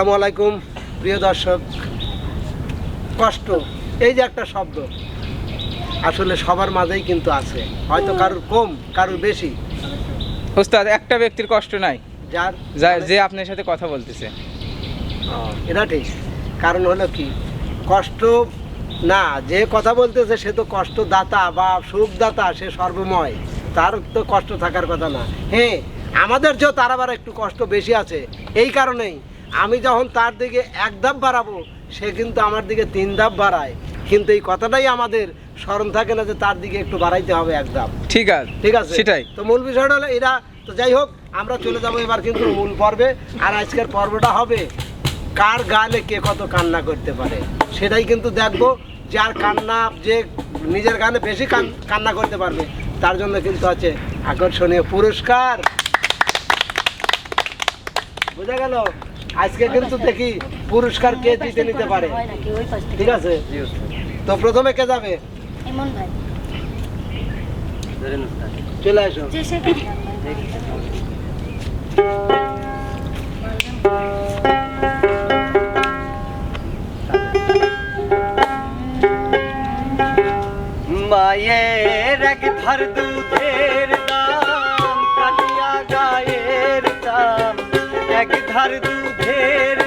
আসসালামু আলাইকুম প্রিয় দর্শক। কষ্ট এই যে একটা শব্দ আসলে সবার মাঝেই কিন্তু আছে। হয়তো কারোর কম কারোর বেশি। ওস্তাদ একটা ব্যক্তির কষ্ট নাই। যার যা- যে আপনার সাথে কথা বলতেছে। এটা ঠিক। কারণ হলো কি কষ্ট না যে কথা বলতেছে সে তো কষ্টদাতা বা সুখ দাতা সে সর্বময়। তার তো কষ্ট থাকার কথা না। হ্যাঁ আমাদের যে তার আবার একটু কষ্ট বেশি আছে। এই কারণেই আমি যখন তার দিকে এক ধাপ বাড়াবো সে কিন্তু আমার দিকে তিন ধাপ বাড়ায়। কিন্তু এই কথাটাই আমাদের স্মরণ থাকে না যে তার দিকে একটু বাড়াইতে হবে এক ধাপ। ঠিক আছে ঠিক আছে? সেটাই। তো মূল বিষয়টা হলো এরা তো যাই হোক আমরা চলে যাব এবার কিন্তু মূল পর্বে। আর আজকের পর্বটা হবে কার গালে কে কত কান্না করতে পারে? সেটাই কিন্তু দেখব। যার কান্না যে নিজের গানে বেশি কান- কান্না করতে পারবে তার জন্য কিন্তু আছে আকর্ষণীয় পুরস্কার। বোঝা গেল? আজকে কিন্তু দেখি পুরস্কার কে জিতে নিতে পারে। ঠিক আছে? তো প্রথমে কে যাবে? চলে আসো। মায়ের এক ধার দুধের দাম কাটিয়া গায়ের দাম। এক ধার দুধের দাম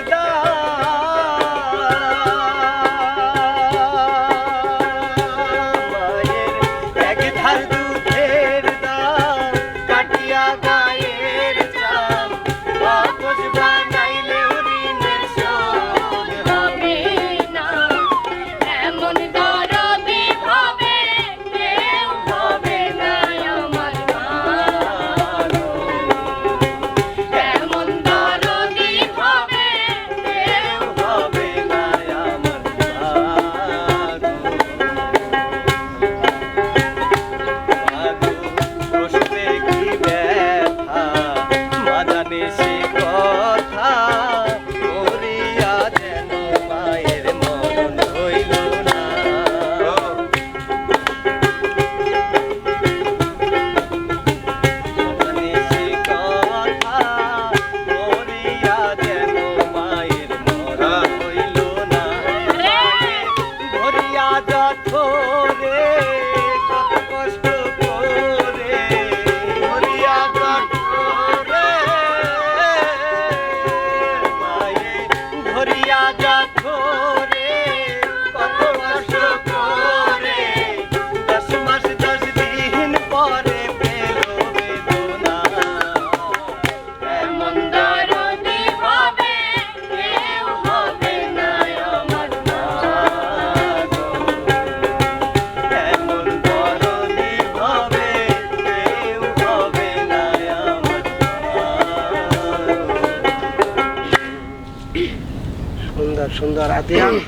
别